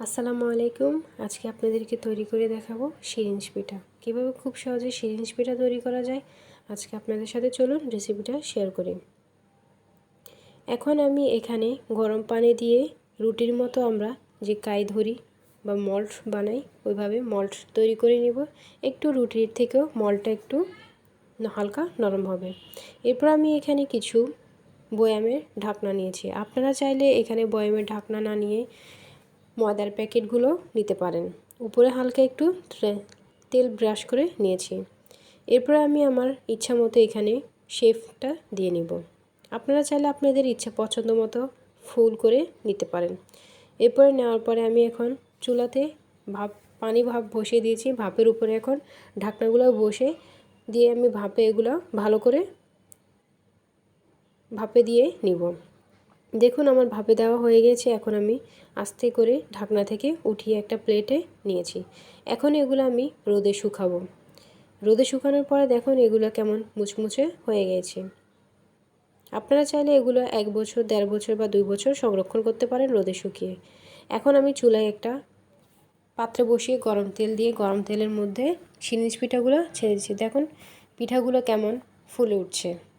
আসসালামু আলাইকুম। আজকে আপনাদেরকে তৈরি করে দেখাবো সিরিঞ্জ পিঠা। কীভাবে খুব সহজে সিরিঞ্জ পিঠা তৈরি করা যায়, আজকে আপনাদের সাথে চলুন রেসিপিটা শেয়ার করি। এখন আমি এখানে গরম পানি দিয়ে রুটির মতো আমরা যে কাই ধরি বা মল্ট বানাই, ওইভাবে মল্ট তৈরি করে নিব। একটু রুটির থেকেও মলটা একটু হালকা নরম হবে। এরপর আমি এখানে কিছু বয়ামের ঢাকনা নিয়েছি। আপনারা চাইলে এখানে বয়ামের ঢাকনা না নিয়ে ময়দার প্যাকেটগুলো নিতে পারেন। উপরে হালকা একটু তেল ব্রাশ করে নিয়েছি। এরপরে আমি আমার ইচ্ছা মতো এখানে শেফটা দিয়ে নিব। আপনারা চাইলে আপনাদের ইচ্ছা পছন্দ মতো ফুল করে নিতে পারেন। এরপরে নেওয়ার পরে আমি এখন চুলাতে ভাপ, পানি ভাপ বসিয়ে দিয়েছি। ভাপের উপরে এখন ঢাকনাগুলো বসে দিয়ে আমি ভাপে এগুলো ভালো করে ভাপে দিয়ে নিব। দেখুন, আমার ভাপে দেওয়া হয়ে গেছে। এখন আমি আস্তে করে ঢাকনা থেকে উঠিয়ে একটা প্লেটে নিয়েছি। এখন এগুলো আমি রোদে শুকাবো। রোদে শুকানোর পরে দেখুন, এগুলো কেমন মুচমুচে হয়ে গেছে। আপনারা চাইলে এগুলো এক বছর, দেড় বছর বা দুই বছর সংরক্ষণ করতে পারেন রোদে শুকিয়ে। এখন আমি চুলায় একটা পাত্রে বসিয়ে গরম তেল দিয়ে গরম তেলের মধ্যে সিরিঞ্জ পিঠাগুলো ছেড়ে দিচ্ছি। দেখুন, পিঠাগুলো কেমন ফুলে উঠছে।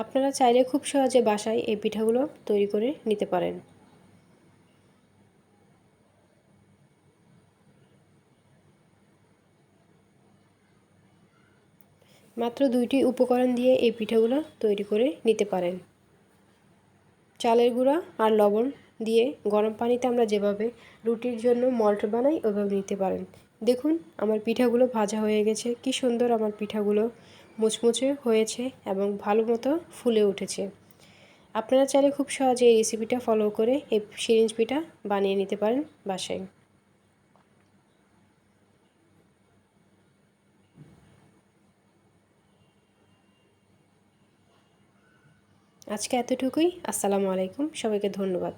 আপনারা চাইলে খুব সহজে বাসায় এই পিঠাগুলো তৈরি করে নিতে পারেন। মাত্র দুইটি উপকরণ দিয়ে এই পিঠাগুলো তৈরি করে নিতে পারেন। চালের গুঁড়া আর লবণ দিয়ে গরম পানিতে আমরা যেভাবে রুটির জন্য মল্ট বানাই, ওইভাবে নিতে পারেন। দেখুন, আমার পিঠাগুলো ভাজা হয়ে গেছে। কি সুন্দর আমার পিঠাগুলো। মুচমুচে হয়েছে এবং ভালো মতো ফুলে উঠেছে। আপনারা চাইলে খুব সহজে এই রেসিপিটা ফলো করে এই সিরিঞ্জ পিঠা বানিয়ে নিতে পারেন বাসায়। আজকে এতটুকুই। আসসালামু আলাইকুম। সবাইকে ধন্যবাদ।